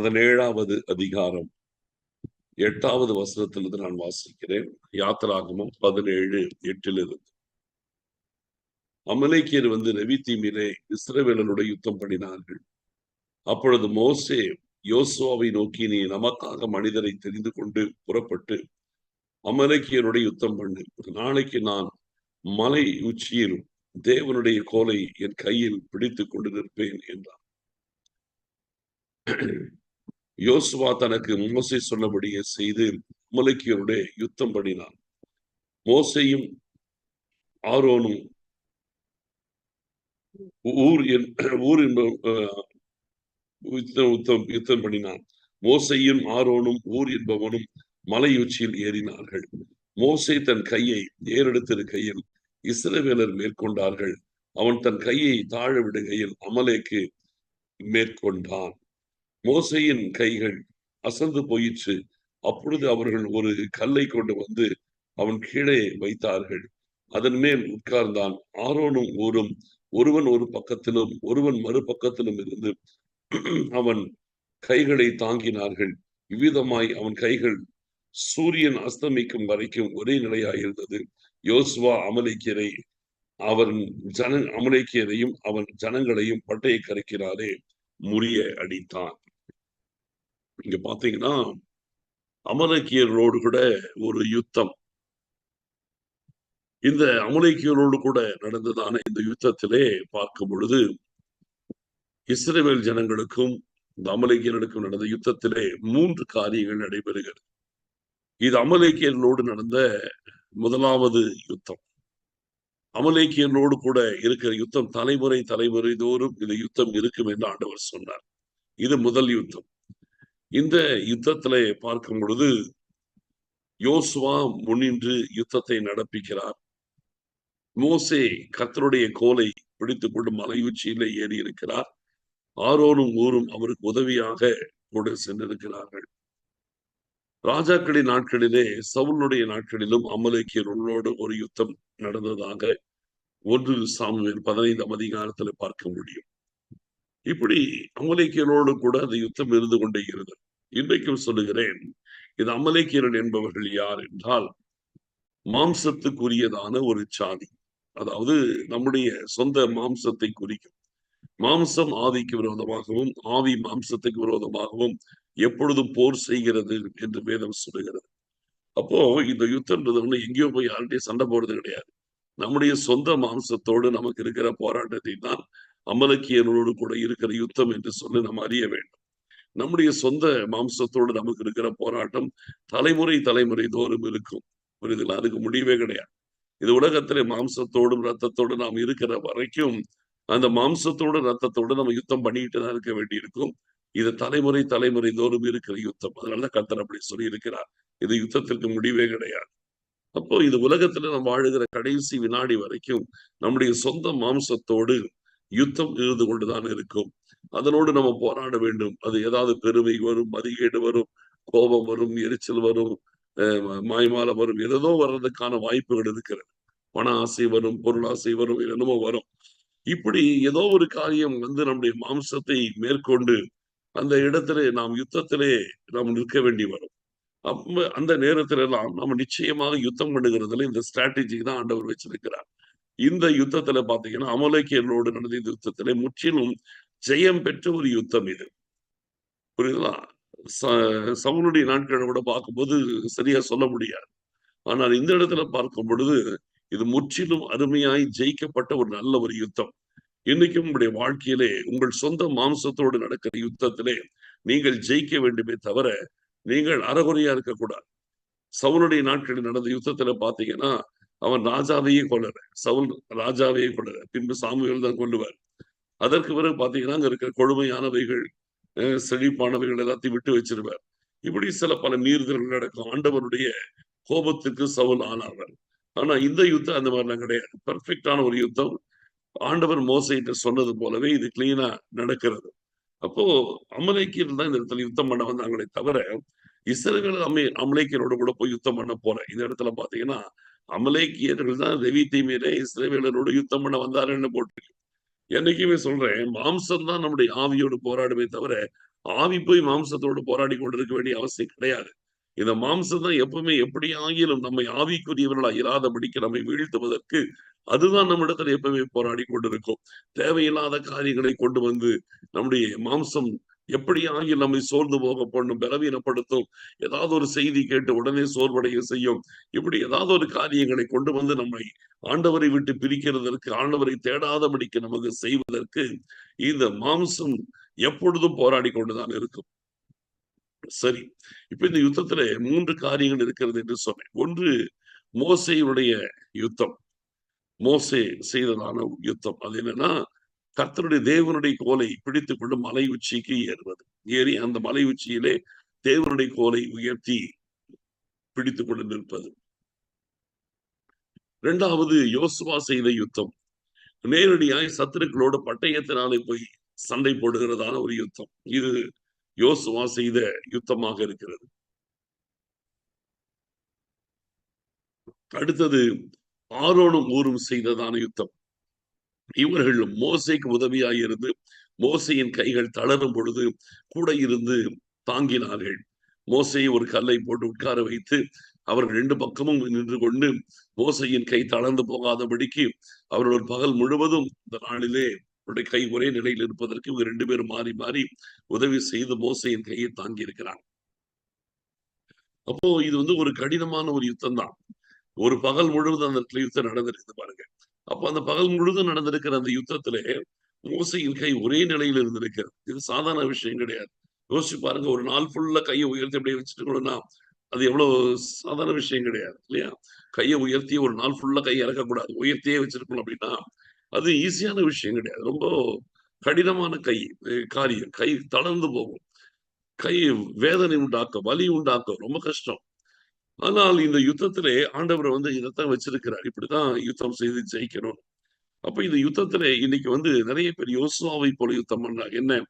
பதினேழாவது அதிகாரம். எட்டாவது வசனத்திலிருந்து நான் வாசிக்கிறேன். யாத்திராகமம் பதினேழு எட்டிலிருந்து. அமலேக்கியர் வந்து ரவி தீமிலே இஸ்ரவேலனுடைய யுத்தம் பண்ணினார்கள். அப்பொழுது மோசே யோசுவாவை நோக்கி நீ நமக்காக மனிதரை தெரிந்து கொண்டு புறப்பட்டு அமலேக்கியருடைய யுத்தம் பண்ணு. நாளைக்கு நான் மலை உச்சியில் தேவனுடைய கோலை என் கையில் பிடித்துக் கொண்டு நிற்பேன் என்றார். யோசுவா தனக்கு மோசை சொன்னபடியே செய்து அமலேக்கியருடைய யுத்தம் பண்ணினான். மோசையும் ஆரோனும் ஊர் ஊர் யுத்தம் யுத்தம் யுத்தம் பண்ணினான். மோசையும் ஆரோனும் ஊர் என்பவனும் மலை உச்சியில் ஏறினார்கள். மோசை தன் கையை ஏறெடுத்திரு கையில் இஸ்ரவேலர் மேற்கொண்டார்கள். அவன் தன் கையை தாழ விடுகையில் அமலேக்கு மேற்கொண்டான். மோசையின் கைகள் அசந்து போயிற்று. அப்பொழுது அவர்கள் ஒரு கல்லை கொண்டு வந்து அவன் கீழே வைத்தார்கள். அதன் மேல் உட்கார்ந்தான். ஆரோனும் ஊரும் ஒருவன் ஒரு பக்கத்திலும் ஒருவன் மறுபக்கத்திலும் இருந்து அவன் கைகளை தாங்கினார்கள். இவ்விதமாய் அவன் கைகள் சூரியன் அஸ்தமிக்கும் வரைக்கும் ஒரே நிலையாயிருந்தது. யோசுவா அமலைக்கியரை அவன் ஜன அமலைக்கியரையும் அவன் ஜனங்களையும் பட்டையை கரைக்கிறாரே முறிய அடித்தான். இங்க பாத்தீங்கன்னா அமலக்கியர்களோடு கூட ஒரு யுத்தம். இந்த அமலேக்கியரோடு கூட நடந்ததான இந்த யுத்தத்திலே பார்க்கும் பொழுது இஸ்ரேல் ஜனங்களுக்கும் இந்த அமலேக்கியர்களுக்கும் நடந்த யுத்தத்திலே மூன்று காரியங்கள் நடைபெறுகிறது. இது அமலேக்கியர்களோடு நடந்த முதலாவது யுத்தம். அமலேக்கியர்களோடு கூட இருக்கிற யுத்தம் தலைமுறை தலைமுறை தோறும் இந்த யுத்தம் இருக்கும் என்று ஆண்டவர் சொன்னார். இது முதல் யுத்தம். இந்த யுத்தத்திலே பார்க்கும் பொழுது யோசுவா முன்னின்று யுத்தத்தை நடப்பிக்கிறார். மோசே கத்தருடைய கோலை பிடித்துக் கொண்டு மலை உச்சியில ஏறி இருக்கிறார் ஆரோனும் ஊரும் அவருக்கு உதவியாக கூட சென்றிருக்கிறார்கள். ராஜாக்களின் நாட்களிலே சவுலுடைய நாட்களிலும் அமலேக்கியர்களோடு ஒரு யுத்தம் நடந்ததாக ஒன்று சாமுவேல் பதினைந்தாம் அதிகாரத்தில் பார்க்க முடியும். இப்படி அமலேக்கியரோடு கூட அந்த யுத்தம் இருந்து கொண்டே இருந்தது. இன்றைக்கும் சொல்லுகிறேன் இது அமலைக்கியரன் என்பவர்கள் யார் என்றால் மாம்சத்துக்குரியதான ஒரு சாதி. அதாவது நம்முடைய சொந்த மாம்சத்தை குறிக்கும். மாம்சம் ஆவிக்கு விரோதமாகவும் ஆவி மாம்சத்துக்கு விரோதமாகவும் எப்பொழுதும் போர் செய்கிறது என்று வேதம் சொல்லுகிறது. அப்போ இந்த யுத்தம்ன்றது ஒண்ணு எங்கேயோ போய் யார்கிட்டயும் சண்டை போடுறது கிடையாது. நம்முடைய சொந்த மாம்சத்தோடு நமக்கு இருக்கிற போராட்டத்தை தான் அமலக்கியனோடு கூட இருக்கிற யுத்தம் என்று சொல்லி நாம் அறிய வேண்டும். நம்முடைய சொந்த மாம்சத்தோடு நமக்கு இருக்கிற போராட்டம் தலைமுறை தலைமுறை தோறும் இருக்கும். புரியுதுங்களா? அதுக்கு முடிவே கிடையாது. இது உலகத்திலே மாம்சத்தோடும் ரத்தத்தோடு நாம் இருக்கிற வரைக்கும் அந்த மாம்சத்தோடு ரத்தத்தோடு நம்ம யுத்தம் பண்ணிக்கிட்டு தான் இருக்க வேண்டியிருக்கும். இது தலைமுறை தலைமுறை தோறும் இருக்கிற யுத்தம். அதனாலதான் கத்தர் அப்படி சொல்லி இருக்கிறார் இது யுத்தத்திற்கு முடிவே கிடையாது. அப்போ இது உலகத்துல நம்ம வாழுகிற கடைசி வினாடி வரைக்கும் நம்முடைய சொந்த மாம்சத்தோடு யுத்தம் இருந்து கொண்டுதான் இருக்கும். அதனோடு நம்ம போராட வேண்டும். அது ஏதாவது பெருமை வரும் மதிகேடு வரும் கோபம் வரும் எரிச்சல் வரும் மாய்மால மாய்மாலம் வரும் ஏதோ வர்றதுக்கான வாய்ப்புகள் இருக்கிறது. பண ஆசை வரும் பொருளாசை வரும் என்னமோ வரும். இப்படி ஏதோ ஒரு காரியம் வந்து நம்முடைய மாம்சத்தை மேற்கொண்டு அந்த இடத்திலே நாம் யுத்தத்திலே நாம் நிற்க வேண்டி வரும். அப்ப அந்த நேரத்துல எல்லாம் நம்ம நிச்சயமாக யுத்தம் பண்ணுகிறதுல இந்த ஸ்ட்ராட்டஜி தான் ஆண்டவர் வச்சிருக்கிறார். இந்த யுத்தத்துல பாத்தீங்கன்னா அமலேக்கியர்களோடு நடந்த இந்த யுத்தத்திலே முற்றிலும் ஜெயம் பெற்ற ஒரு யுத்தம் இது. புரியுதுங்களா? சவுனுடைய நாட்களை கூட பார்க்கும்போது சரியா சொல்ல முடியாது. ஆனால் இந்த இடத்துல பார்க்கும் பொழுது இது முற்றிலும் அருமையாய் ஜெயிக்கப்பட்ட ஒரு நல்ல ஒரு யுத்தம். இன்னைக்கும் உங்களுடைய வாழ்க்கையிலே உங்கள் சொந்த மாம்சத்தோடு நடக்கிற யுத்தத்திலே நீங்கள் ஜெயிக்க வேண்டுமே தவிர நீங்கள் அறகுறையா இருக்கக்கூடாது. சவுனுடைய நாட்களில் நடந்த யுத்தத்துல பாத்தீங்கன்னா அவன் ராஜாவையே கொள்ளல சவுல் ராஜாவையே கொள்ளல பின்பு சாமுவேல் தான் கொள்ளுவார் அதற்கு பிறகு பாத்தீங்கன்னா அங்க இருக்கிற கொழுமையானவைகள் செழிப்பானவைகள் எல்லாத்தையும் விட்டு வச்சிருவார். இப்படி சில பல மீறுதல்கள் நடக்கும். ஆண்டவருடைய கோபத்துக்கு சவுல் ஆனார்கள் ஆனா இந்த யுத்தம் அந்த மாதிரிலாம் கிடையாது. பர்ஃபெக்டான ஒரு யுத்தம். ஆண்டவர் மோசைட்டு சொன்னது போலவே இது கிளீனா நடக்கிறது. அப்போ அமலைக்கியர் தான் இந்த இடத்துல யுத்தம் பண்ண வந்தாங்களே தவிர இஸ்ரேல் அமை அமலைக்கியரோட கூட போய் யுத்தம் பண்ண போல. இந்த இடத்துல பாத்தீங்கன்னா அமலேக்கியர்கள் தான் ரெவி தீமையிலே இஸ்ரேவியலரோடு யுத்தம் பண்ண வந்தாருன்னு போட்டிருக்கு என்னைக்குமே சொல்றேன் மாம்சம் தான் நம்முடைய ஆவியோடு போராடுமே தவிர ஆவி போய் மாம்சத்தோடு போராடி கொண்டிருக்க வேண்டிய அவசியம் கிடையாது. இந்த மாம்சம் தான் எப்பவுமே எப்படி ஆகிலும் நம்மை ஆவிக்குரியவர்களா இராதபடிக்கு நம்மை வீழ்த்துவதற்கு அதுதான் நம்ம இடத்துல எப்பவுமே போராடி கொண்டிருக்கும். தேவையில்லாத காரியங்களை கொண்டு வந்து நம்முடைய மாம்சம் எப்படி ஆகியும் நம்மை சோர்ந்து போக பண்ணும் பலவீனப்படுத்தும்? ஏதாவது ஒரு செய்தி கேட்டு உடனே சோர்வடைய செய்யும். இப்படி ஏதாவது ஒரு காரியங்களை கொண்டு வந்து நம்மை ஆண்டவரை விட்டு பிரிக்கிறதற்கு ஆண்டவரை தேடாதபடிக்கு நமக்கு செய்வதற்கு இந்த மாம்சம் எப்பொழுதும் போராடி கொண்டுதான் இருக்கும். சரி இப்ப இந்த யுத்தத்துல மூன்று காரியங்கள் இருக்கிறது என்று சொன்னேன். ஒன்று மோசையுடைய யுத்தம். மோசே செய்ததான யுத்தம். அது என்னன்னா கர்த்தருடைய தேவனுடைய கோலை பிடித்துக் கொண்டு மலை உச்சிக்கு ஏறுவது. ஏறி அந்த மலை உச்சியிலே தேவனுடைய கோலை உயர்த்தி பிடித்துக் கொண்டு நிற்பது. இரண்டாவது யோசுவா செய்த யுத்தம். நேரடியாய் சத்துருக்களோடு பட்டயத்தினாலே போய் சண்டை போடுகிறதான ஒரு யுத்தம். இது யோசுவா செய்த யுத்தமாக இருக்கிறது. அடுத்தது ஆரோனும் ஊரும் செய்ததான யுத்தம். இவர்கள் மோசைக்கு உதவியாயிருந்து மோசையின் கைகள் தளரும் பொழுது கூட இருந்து தாங்கினார்கள். மோசையை ஒரு கல்லை போட்டு உட்கார வைத்து அவர்கள் ரெண்டு பக்கமும் நின்று கொண்டு மோசையின் கை தளர்ந்து போகாதபடிக்கு அவர்கள் ஒரு பகல் முழுவதும் இந்த நாளிலே அவருடைய கை ஒரே நிலையில் இருப்பதற்கு இவங்க ரெண்டு பேரும் மாறி மாறி உதவி செய்து மோசையின் கையை தாங்கி இருக்கிறாங்க அப்போ இது வந்து ஒரு கடினமான ஒரு யுத்தம் தான் ஒரு பகல் முழுவதும் அந்த யுத்தம் நடந்திருக்குது பாருங்க. அப்ப அந்த பகல் முழுதும் நடந்திருக்கிற அந்த யுத்தத்திலே மோசையின் கை ஒரே நிலையில் இருந்திருக்கிறது. இது சாதாரண விஷயம் கிடையாது. யோசிச்சு பாருங்க ஒரு நாள் ஃபுல்லா கையை உயர்த்தி அப்படியே வச்சுட்டு அது எவ்வளவு சாதாரண விஷயம் கிடையாது இல்லையா? கையை உயர்த்தி ஒரு நாள் ஃபுல்லா கை இறக்கக்கூடாது. உயர்த்தியே வச்சிருக்கணும் அப்படின்னா அது ஈஸியான விஷயம் கிடையாது. ரொம்ப கடினமான கை காரியம். கை தளர்ந்து போகும். கை வேதனை உண்டாக்கும் வலி உண்டாக்கும். ரொம்ப கஷ்டம். ஆனால் இந்த யுத்தத்திலே ஆண்டவர் வந்து இதைத்தான் வச்சிருக்கிறார். இப்படிதான் யுத்தம் செய்து ஜெயிக்கணும். அப்ப இந்த யுத்தத்துல இன்னைக்கு வந்து நிறைய பேர் யோசுவாவை போல யுத்தம் பண்றாங்க. என்ன?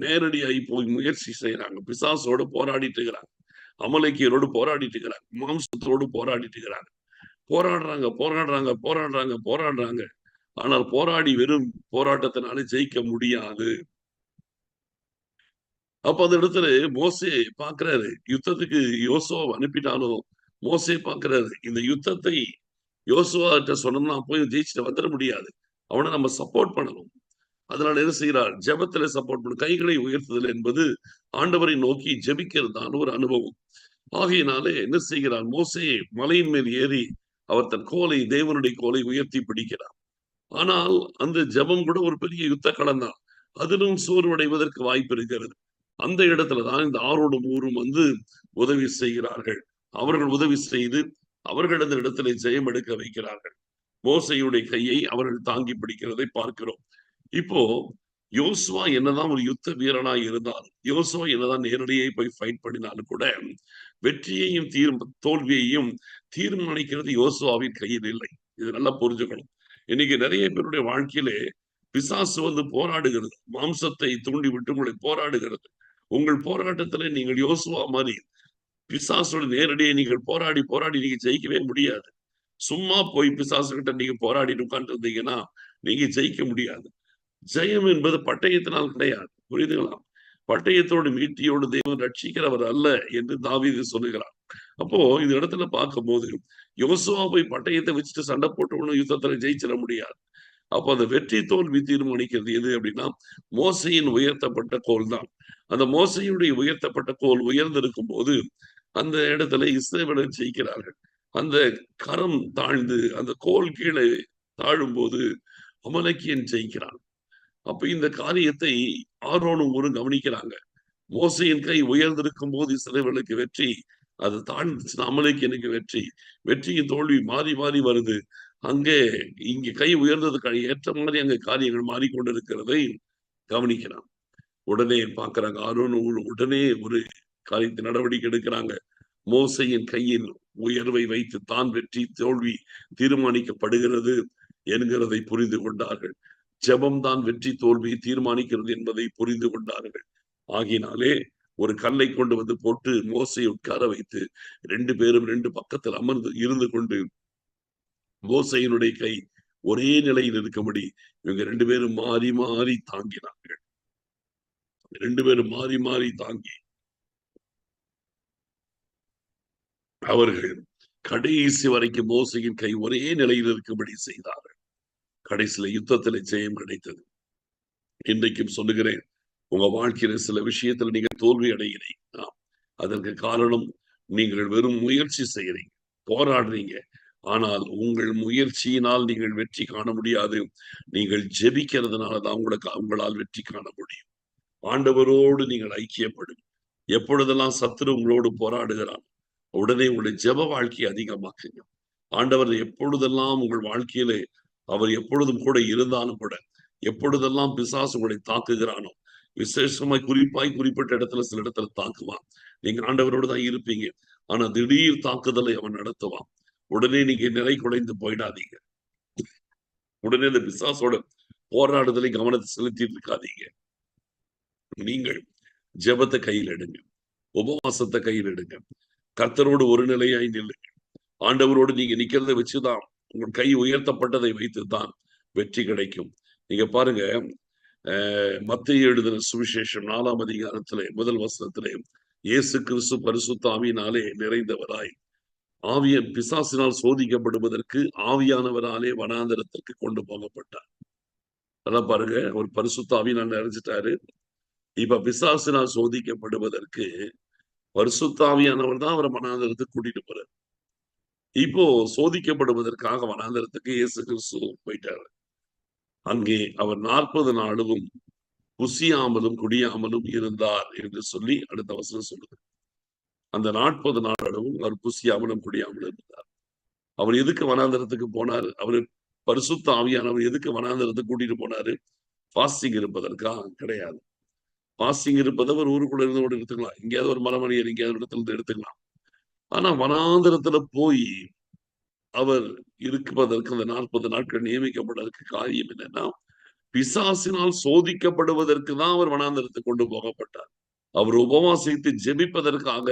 நேரடியாகி போய் முயற்சி செய்யறாங்க பிசாசோடு போராடிட்டு இருக்கிறாங்க. அமலைக்கியரோடு போராடிட்டு இருக்கிறாங்க. மாம்சத்தோடு போராடிட்டு இருக்கிறாங்க. போராடுறாங்க போராடுறாங்க போராடுறாங்க போராடுறாங்க. ஆனால் போராடி வெறும் போராட்டத்தினாலே ஜெயிக்க முடியாது. அப்ப அந்த இடத்துல மோசே பாக்குறாரு யுத்தத்துக்கு யோசோ அனுப்பிட்டாலும் மோசே பாக்குறாரு இந்த யுத்தத்தை யோசுவாட்ட சொன்னோம்னா போய் ஜெயிச்சுட்டு வந்துட முடியாது. அவனை நம்ம சப்போர்ட் பண்ணணும். அதனால என்ன செய்கிறார்? ஜபத்துல சப்போர்ட் பண்ணும் கைகளை உயர்த்துதல் என்பது ஆண்டவரை நோக்கி ஜபிக்கிறதான ஒரு அனுபவம். ஆகையினாலே என்ன செய்கிறார்? மோசே மலையின் மேல் ஏறி அவர் தன் கோலை தேவனுடைய கோலை உயர்த்தி பிடிக்கிறார். ஆனால் அந்த ஜபம் கூட ஒரு பெரிய யுத்த களம் தான். அதிலும் சோர்வடைவதற்கு வாய்ப்பு இருக்கிறது. அந்த இடத்துலதான் இந்த ஆறோடும் ஊரும் வந்து உதவி செய்கிறார்கள். அவர்கள் உதவி செய்து அவர்களது இடத்திலே ஜெயம் எடுக்க வைக்கிறார்கள். மோசையுடைய கையை அவர்கள் தாங்கி பிடிக்கிறதை பார்க்கிறோம். இப்போ யோசுவா என்னதான் ஒரு யுத்த வீரனாய் இருந்தாலும் யோசுவா என்னதான் நேரடியே போய் ஃபைட் பண்ணினாலும் கூட வெற்றியையும் தீர் தோல்வியையும் தீர்மானிக்கிறது யோசுவாவின் கையில் இல்லை. இது நல்லா புரிஞ்சுக்கணும். இன்னைக்கு நிறைய பேருடைய வாழ்க்கையிலே பிசாசு வந்து போராடுகிறது. மாம்சத்தை தூண்டி விட்டு உங்களை போராடுகிறது. உங்கள் போராட்டத்துல நீங்கள் யோசுவா மாதிரி பிசாசோட நேரடியை நீங்கள் போராடி போராடி நீங்க ஜெயிக்கவே முடியாது. சும்மா போய் பிசாசு கிட்ட நீங்க போராடிட்டு உட்காந்துருந்தீங்கன்னா நீங்க ஜெயிக்க முடியாது. ஜெயம் என்பது பட்டயத்தினால் கிடையாது. புரியுதுங்களா? பட்டயத்தோடு மீட்டியோடு தெய்வம் ரட்சிக்கிறவர் அல்ல என்று தாவீது சொல்லுகிறார். அப்போ இந்த இடத்துல பார்க்கும் போது யோசுவா போய் பட்டயத்தை வச்சுட்டு சண்டை போட்டு யுத்தத்துல ஜெயிச்சிட முடியாது. அப்போ அந்த வெற்றி தோல்வி தீர்மானிக்கிறது எது அப்படின்னா மோசையின் உயர்த்தப்பட்ட கோல் தான் அந்த மோசையுடைய உயர்த்தப்பட்ட கோல் உயர்ந்திருக்கும் போது அந்த இடத்துல இஸ்ரேவலர் ஜெயிக்கிறார்கள். அந்த கரம் தாழ்ந்து அந்த கோல் கீழே தாழும் போது அமலக்கியன் ஜெயிக்கிறான். அப்ப இந்த காரியத்தை ஆரோனும் ஒரு கவனிக்கிறாங்க. மோசையின் கை உயர்ந்திருக்கும் போது இஸ்ரேவலுக்கு வெற்றி அது தாழ்ந்துச்சுன்னா அமலக்கியனுக்கு வெற்றி. வெற்றியின் தோல்வி மாறி மாறி வருது. அங்கே இங்க கை உயர்ந்ததுக்கு ஏற்ற மாதிரி அங்க காரியங்கள் மாறிக்கொண்டிருக்கிறதை கவனிக்கிறான். உடனே பாக்குறாங்க ஆரோன் உடனே ஒரு காரியத்தை நடவடிக்கை எடுக்கிறாங்க. மோசையின் கையில் உயர்வை வைத்து தான் வெற்றி தோல்வி தீர்மானிக்கப்படுகிறது என்கிறதை புரிந்து கொண்டார்கள். ஜபம்தான் வெற்றி தோல்வியை தீர்மானிக்கிறது என்பதை புரிந்து கொண்டார்கள். ஆகினாலே ஒரு கல்லை கொண்டு வந்து போட்டு மோசை உட்கார வைத்து ரெண்டு பேரும் ரெண்டு பக்கத்தில் அமர்ந்து இருந்து கொண்டு மோசையினுடைய கை ஒரே நிலையில் இருக்கும்படி இவங்க ரெண்டு பேரும் மாறி மாறி தாங்கினார்கள். ரெண்டு பேரும் மாறி மாறி தாங்கி அவர்கள் கடைசி வரைக்கும் மோசையின் கை ஒரே நிலையில் இருக்கும்படி செய்தார்கள். கடைசியில யுத்தத்துல ஜெயம் கிடைத்தது. இன்றைக்கும் சொல்லுகிறேன் உங்க வாழ்க்கையில சில விஷயத்துல நீங்க தோல்வி அடைகிறீங்க. அதற்கு காரணம் நீங்கள் வெறும் முயற்சி செய்யறீங்க போராடுறீங்க. ஆனால் உங்கள் முயற்சியினால் நீங்கள் வெற்றி காண முடியாது. நீங்கள் ஜெபிக்கிறதுனால தான் உங்களுக்கு உங்களால் வெற்றி காண முடியும். ஆண்டவரோடு நீங்கள் ஐக்கியப்படும். எப்பொழுதெல்லாம் சத்துரு உங்களோடு போராடுகிறான் உடனே உங்களுடைய ஜெப வாழ்க்கையை அதிகமாக்குங்க ஆண்டவர் எப்பொழுதெல்லாம் உங்கள் வாழ்க்கையிலே அவர் எப்பொழுதும் கூட இருந்தாலும் கூட எப்பொழுதெல்லாம் பிசாசு உங்களை தாக்குகிறானோ விசேஷமாய் குறிப்பாய் குறிப்பிட்ட இடத்துல சில இடத்துல தாக்குவான். நீங்க ஆண்டவரோடு தான் இருப்பீங்க. ஆனா திடீர் தாக்குதலை அவன் நடத்துவான். உடனே நீங்க நிலை குலைந்து போயிடாதீங்க. உடனே இந்த பிசாசோட போராடுதலை கவனத்தை செலுத்திட்டு இருக்காதீங்க. நீங்கள் ஜெபத்தை கையில் எடுங்க. உபவாசத்தை கையில் எடுங்க. கர்த்தரோடு ஒரு நிலையாய் நில்லுங்கள் ஆண்டவரோடு நீங்க நிக்கிறத வச்சுதான் உங்கள் கை உயர்த்தப்பட்டதை வைத்து தான் வெற்றி கிடைக்கும். நீங்க பாருங்க மத்திய எழுதின சுவிசேஷம் நாலாம் அதிகாரத்திலே முதல் வசனத்திலே இயேசு கிறிஸ்து பரிசுத்தாவியினாலே நிறைந்தவராய். ஆவியன் பிசாசினால் சோதிக்கப்படுவதற்கு ஆவியானவராலே வனாந்தரத்திற்கு கொண்டு போகப்பட்டார். அதான் பாருங்க அவர் பரிசுத்தாவினால் நிறைஞ்சிட்டாரு. இப்ப பிசாசினால் சோதிக்கப்படுவதற்கு பரிசுத்தாவியானவர் தான் அவரை வனாந்தரத்துக்கு கூட்டிட்டு போறாரு. இப்போ சோதிக்கப்படுவதற்காக வனாந்திரத்துக்கு இயேசு கிறிஸ்து போயிட்டாரு. அங்கே அவர் நாற்பது நாளும் குசியாமலும் குடியாமலும் இருந்தார் என்று சொல்லி அடுத்த வசனம் சொல்லுது. அந்த நாற்பது நாளும் அவர் குசியாமலும் குடியாமலும் இருந்தார். அவர் எதுக்கு வனாந்திரத்துக்கு போனார்? அவர் பரிசுத்த ஆவியானவர் எதுக்கு வனாந்தரத்துக்கு கூட்டிட்டு போனாரு? பாஸ்டிங் இருப்பதற்கா கிடையாது. பாசிங் இருப்பதை ஒரு ஊருக்குள்ள இருந்து கூட எடுத்துக்கலாம். எங்கேயாவது ஒரு மரமணியர் எங்கேயாவது இடத்துல இருந்து எடுத்துக்கலாம். ஆனா வனாந்திரத்துல போய் அவர் இருப்பதற்கு அந்த நாற்பது நாட்கள் நியமிக்கப்பட்டதற்கு காரியம் என்னன்னா பிசாசினால் சோதிக்கப்படுவதற்கு தான் அவர் வனாந்திரத்தை கொண்டு போகப்பட்டார். அவர் உபவாசித்து ஜெபிப்பதற்காக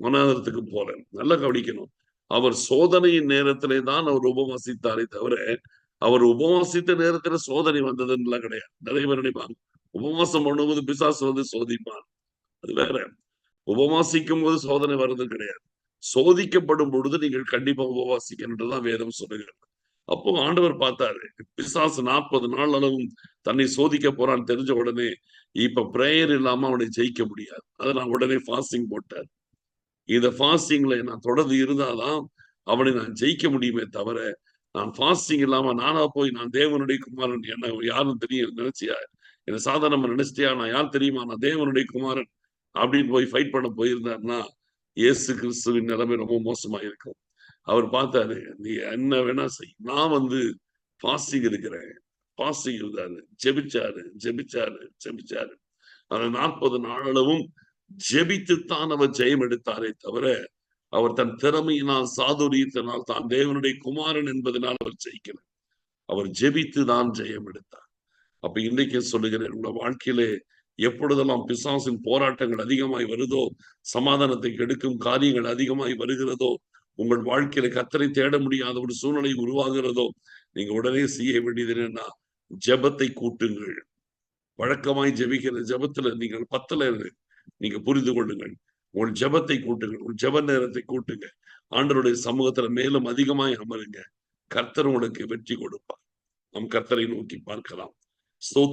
வனாந்திரத்துக்கு போல. நல்லா கவனிக்கணும். அவர் சோதனையின் நேரத்திலே தான் அவர் உபவாசித்தாரே தவிர அவர் உபவாசித்த நேரத்துல சோதனை வந்ததுன்னு கிடையாது. நிறைய பேர் நினைப்பாங்க உபவாசம் பண்ணும்போது பிசாசு வந்து சோதிப்பான் அது வேற. உபவாசிக்கும் போது சோதனை வர்றது கிடையாது. சோதிக்கப்படும் பொழுது நீங்கள் கண்டிப்பா உபவாசிக்கணுன்றதான் வேதம் சொல்லுகிறது. அப்போ ஆண்டவர் பார்த்தாரு பிசாசு நாற்பது நாள் அளவும் தன்னை சோதிக்க போறான்னு தெரிஞ்ச உடனே இப்ப பிரேயர் இல்லாம அவனை ஜெயிக்க முடியாது. அதை நான் உடனே ஃபாஸ்டிங் போட்டார் இந்த ஃபாஸ்டிங்ல நான் தொடர்ந்து இருந்தாதான் அவனை நான் ஜெயிக்க முடியுமே தவிர நான் ஃபாஸ்டிங் இல்லாம நானா போய் நான் தேவனுடைய குமாரன் என்ன யாரும் தெரியும் நினைச்சியா? என்ன நம்ம நினைச்சிட்டியா நான் யார் தெரியுமா? நான் தேவனுடைய குமாரன் அப்படின்னு போய் ஃபைட் பண்ண போயிருந்தாருன்னா இயேசு கிறிஸ்துவின் நிலைமை ரொம்ப மோசமா இருக்கும் அவர் பார்த்தாரு நீ என்ன வேணா செய். நான் வந்து ஃபாஸ்டிங் இருக்கிறேன். ஃபாஸ்டிங் இருந்தாரு. ஜெபிச்சாரு ஜெபிச்சாரு ஜெபிச்சாரு. அந்த நாற்பது நாளளவும் ஜெபித்துத்தான் அவர் ஜெயம் எடுத்தாரே தவிர அவர் தன் திறமையினால் சாதுரியத்தினால் தான் தேவனுடைய குமாரன் என்பதனால் அவர் ஜெயிக்கல. அவர் ஜெபித்து தான் ஜெயம் எடுத்தார். அப்ப இன்னைக்கு சொல்லுகிறேன் உங்க வாழ்க்கையிலே எப்பொழுதெல்லாம் பிசாசின் போராட்டங்கள் அதிகமாய் வருதோ சமாதானத்தை கெடுக்கும் காரியங்கள் அதிகமாய் வருகிறதோ உங்கள் வாழ்க்கையில கத்தரை தேட முடியாத ஒரு சூழ்நிலை உருவாகிறதோ நீங்க உடனே செய்ய வேண்டியது என்னன்னா ஜபத்தை கூட்டுங்கள். வழக்கமாய் ஜபிக்கிற ஜபத்துல நீங்கள் பத்துல நீங்க புரிந்து கொள்ளுங்கள். உங்கள் ஜபத்தை கூட்டுங்கள். உங்கள் ஜப நேரத்தை கூட்டுங்க. ஆண்டருடைய சமூகத்துல மேலும் அதிகமாய் அமருங்க. கர்த்தர் உங்களுக்கு வெற்றி கொடுப்பார். நம் கர்த்தரை நோக்கி பார்க்கலாம். still